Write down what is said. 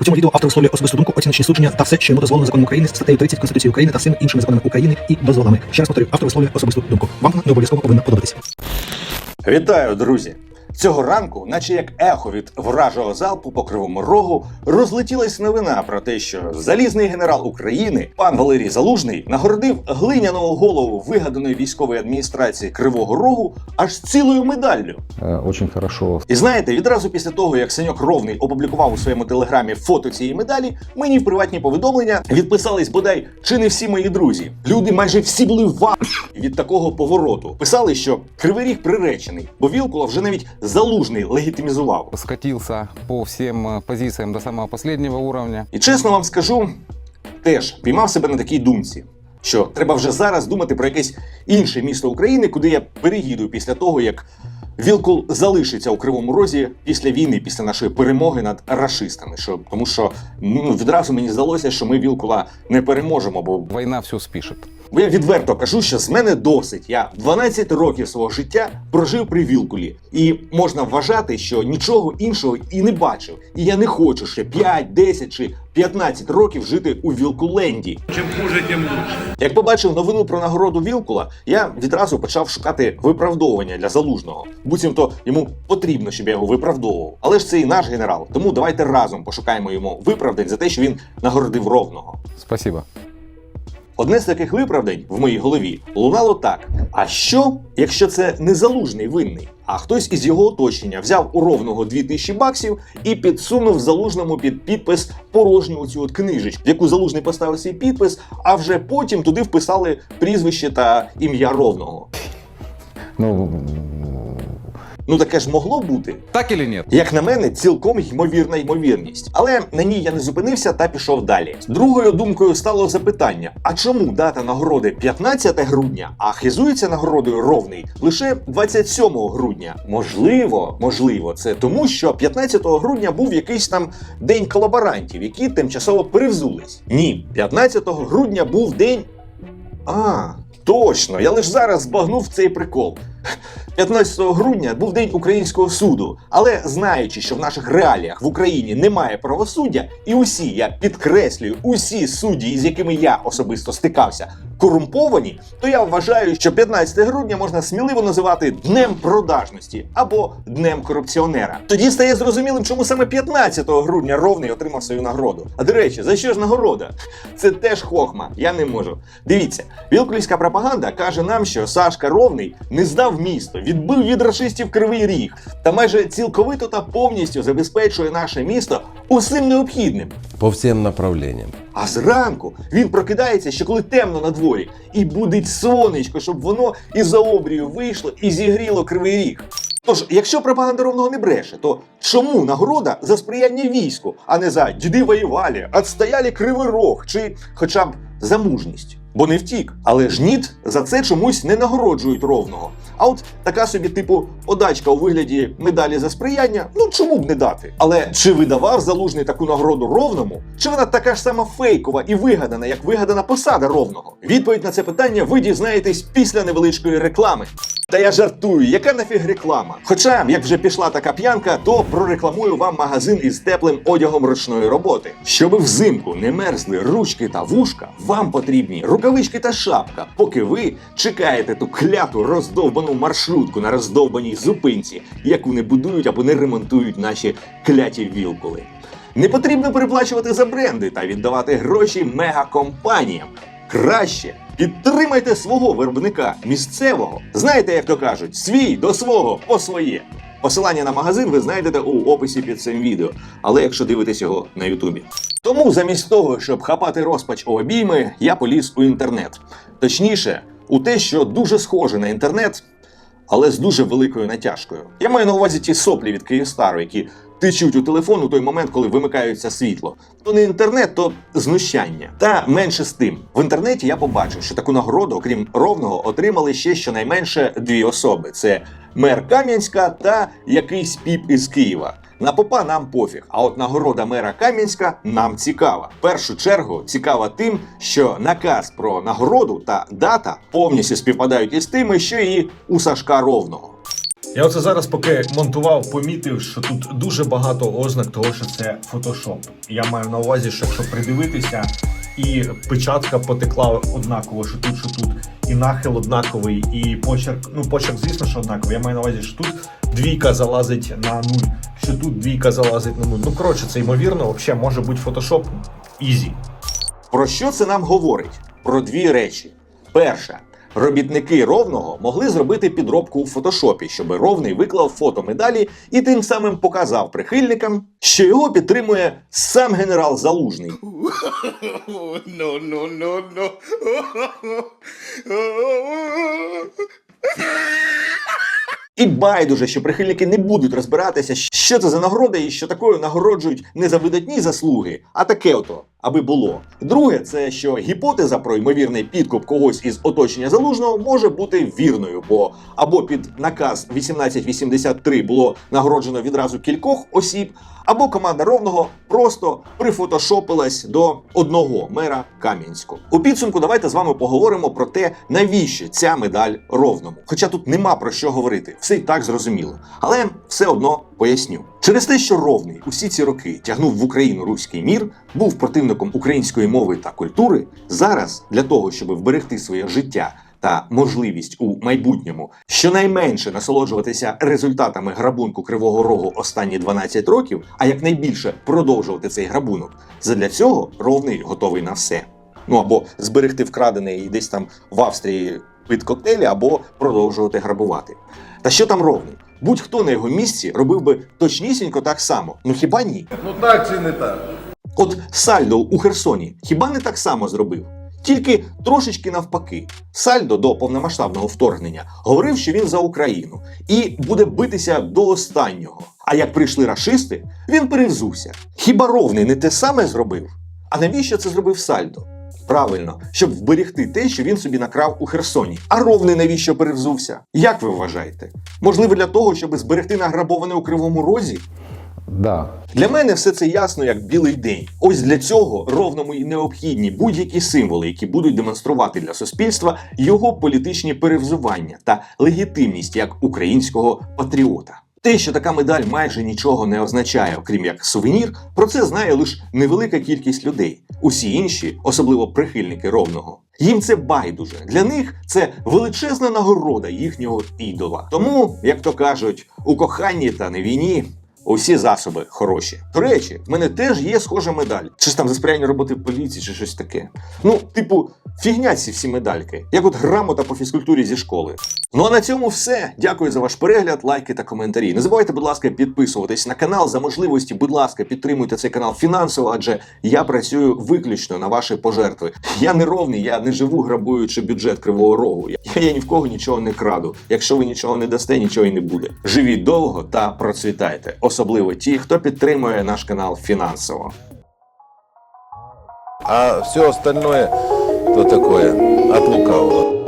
У цьому відео автор висловлює особисту думку, оціночні судження та все, що йому дозволено законом України, статтею 30 Конституції України та всіми іншими законами України і дозволами. Ще раз повторюю, автор висловлює особисту думку. Вам вона не обов'язково повинна подобатися. Вітаю, друзі! Цього ранку, наче як ехо від вражого залпу по кривому рогу, розлетілась новина про те, що залізний генерал України пан Валерій Залужний нагородив глиняного голову вигаданої військової адміністрації Кривого Рогу аж цілою медаллю. Э, Очень хорошо І знаєте, відразу після того, як Саньок Ровний опублікував у своєму телеграмі фото цієї медалі, мені в приватні повідомлення відписались бодай чи не всі мої друзі. Люди майже всі були в від такого повороту. Писали, що Кривий Ріг приречений, бо Вілкула вже навіть залужний легітимізував. скатился по всем э, позициям до самого последнего уровня. І чесно вам скажу, теж піймав себе на такій думці. Що треба вже зараз думати про якесь інше місто України, куди я переїду після того, як Вілкул залишиться у Кривому Розі після війни, після нашої перемоги над рашистами. Що тому, що ну відразу мені здалося, що ми Вілкула не переможемо, бо Война все спишет. Бо я відверто кажу, що з мене досить. Я 12 років свого життя прожив при Вілкулі, і можна вважати, що нічого іншого і не бачив. І я не хочу ще 5, 10 чи 15 років жити у Вілкуленді. Чем хуже, тем лучше. Як побачив новину про нагороду Вілкула, я відразу почав шукати виправдовування для залужного. Буцімто йому потрібно, щоб я його виправдовував. Але ж це і наш генерал. Тому давайте разом пошукаємо йому виправдань за те, що він нагородив ровного. Спасибо. Одне з таких виправдань в моїй голові лунало так: а що, якщо це не залужний винний, а хтось із його оточення взяв у ровного 2000 баксів і підсунув залужному під підпис порожню оцю от книжечку, в яку залужний поставив свій підпис, а вже потім туди вписали прізвище та ім'я ровного. Ну, Ну таке ж могло бути. Так или нет? Як на мене, цілком ймовірна ймовірність. Але на ній я не зупинився та пішов далі. Другою думкою стало запитання: а чому дата нагороди 15 грудня, а хизується нагородою ровний лише 27 грудня? Можливо, можливо, це тому, що 15 грудня був якийсь там день колаборантів, які тимчасово перевзулись. Ні, 15 грудня був день. А, точно, я лише зараз збагнув цей прикол. 15 грудня був день українського суду, але знаючи, що в наших реаліях в Україні немає правосуддя, і усі, я підкреслюю, усі судді, з якими я особисто стикався, корумповані, то я вважаю, що 15 грудня можна сміливо називати днем продажності або днем корупціонера. Тоді стає зрозумілим, чому саме 15 грудня ровний отримав свою нагороду. А до речі, за що ж нагорода? Це теж хохма, я не можу. Дивіться, вілкулівська пропаганда каже нам, що Сашка Ровний не здав місто, відбив від рашистів кривий ріг та майже цілковито та повністю забезпечує наше місто усім необхідним. по всем направлениям. А зранку він прокидається, ще коли темно на дворі, і будить сонечко, щоб воно із за обрію вийшло і зігріло кривий ріг. Тож, якщо пропаганда ровного не бреше, то чому нагорода за сприяння війську, а не за діди воювали, отстояли кривий рог чи хоча б за мужність? Бо не втік, але ж ніт за це чомусь не нагороджують ровного. А от така собі, типу, подачка у вигляді медалі за сприяння, ну чому б не дати? Але чи видавав залужний таку нагороду ровному? Чи вона така ж сама фейкова і вигадана, як вигадана посада ровного? Відповідь на це питання ви дізнаєтесь після невеличкої реклами. Та я жартую, яка нафіг реклама? Хоча, як вже пішла така п'янка, то прорекламую вам магазин із теплим одягом ручної роботи. Щоби взимку не мерзли ручки та вушка, вам потрібні рукавички та шапка, поки ви чекаєте ту кляту роздовбану маршрутку на роздовбаній зупинці, яку не будують або не ремонтують наші кляті вілкули. Не потрібно переплачувати за бренди та віддавати гроші мегакомпаніям. Краще підтримайте свого виробника місцевого. Знаєте, як то кажуть, свій до свого по своє. Посилання на магазин ви знайдете у описі під цим відео, але якщо дивитесь його на Ютубі. Тому замість того, щоб хапати розпач у обійми, я поліз у інтернет. Точніше, у те, що дуже схоже на інтернет, але з дуже великою натяжкою. Я маю на увазі ті соплі від Київстару, які тичуть у телефон у той момент, коли вимикається світло. То не інтернет, то знущання. Та менше з тим. В інтернеті я побачив, що таку нагороду, окрім ровного, отримали ще щонайменше дві особи: це мер Кам'янська та якийсь піп із Києва. На попа нам пофіг, а от нагорода мера Кам'янська нам цікава. В першу чергу цікава тим, що наказ про нагороду та дата повністю співпадають із тими, що і у Сашка Ровного. Я оце зараз, поки монтував, помітив, що тут дуже багато ознак того, що це фотошоп. Я маю на увазі, що якщо придивитися, і печатка потекла однаково, що тут, що тут, і нахил однаковий, і почерк. Ну, почерк, звісно, що однаковий. Я маю на увазі, що тут двійка залазить на нуль, що тут двійка залазить на нуль. Ну, коротше, це ймовірно, взагалі може бути фотошоп ізі. Про що це нам говорить? Про дві речі. Перша. Робітники ровного могли зробити підробку у фотошопі, щоб ровний виклав фото медалі і тим самим показав прихильникам, що його підтримує сам генерал Залужний. І байдуже, що прихильники не будуть розбиратися, що це за нагорода і що такою нагороджують не за видатні заслуги, а таке ото, аби було. Друге, це що гіпотеза про ймовірний підкуп когось із оточення залужного може бути вірною, бо або під наказ 1883 було нагороджено відразу кількох осіб, або команда ровного просто прифотошопилась до одного мера Кам'янського. У підсумку давайте з вами поговоримо про те, навіщо ця медаль ровному. Хоча тут нема про що говорити, все і так зрозуміло. Але все одно поясню. Через те, що ровний усі ці роки тягнув в Україну руський мір, був противником української мови та культури. Зараз для того, щоб вберегти своє життя та можливість у майбутньому щонайменше насолоджуватися результатами грабунку Кривого Рогу останні 12 років, а якнайбільше продовжувати цей грабунок. Задля цього ровний готовий на все. Ну або зберегти вкрадене і десь там в Австрії під коктейлі, або продовжувати грабувати. Та що там ровний? Будь-хто на його місці робив би точнісінько так само. Ну хіба ні? Ну так чи не так? От Сальдо у Херсоні хіба не так само зробив? Тільки трошечки навпаки. Сальдо до повномасштабного вторгнення говорив, що він за Україну і буде битися до останнього. А як прийшли рашисти, він перевзувся. Хіба ровний не те саме зробив? А навіщо це зробив Сальдо? Правильно, щоб вберегти те, що він собі накрав у Херсоні. А ровний навіщо перевзувся? Як ви вважаєте? Можливо, для того, щоб зберегти награбоване у кривому розі? Да, Для мене все це ясно як білий день. Ось для цього ровному і необхідні будь-які символи, які будуть демонструвати для суспільства його політичні перевзування та легітимність як українського патріота. Те, що така медаль майже нічого не означає, окрім як сувенір, про це знає лише невелика кількість людей. Усі інші, особливо прихильники ровного. Їм це байдуже. Для них це величезна нагорода їхнього ідола. Тому, як то кажуть, у коханні та не війні Усі засоби хороші. До речі, в мене теж є схожа медаль. Чи ж там за сприяння роботи в поліції, чи щось таке. Ну, типу, фігня ці всі медальки, як от грамота по фізкультурі зі школи. Ну а на цьому все. Дякую за ваш перегляд, лайки та коментарі. Не забувайте, будь ласка, підписуватись на канал. За можливості, будь ласка, підтримуйте цей канал фінансово, адже я працюю виключно на ваші пожертви. Я не ровний, я не живу грабуючи бюджет кривого рогу. Я, я ні в кого нічого не краду. Якщо ви нічого не дасте, нічого і не буде. Живіть довго та процвітайте, особливо ті, хто підтримує наш канал фінансово. А все остальное то такое от лукавого.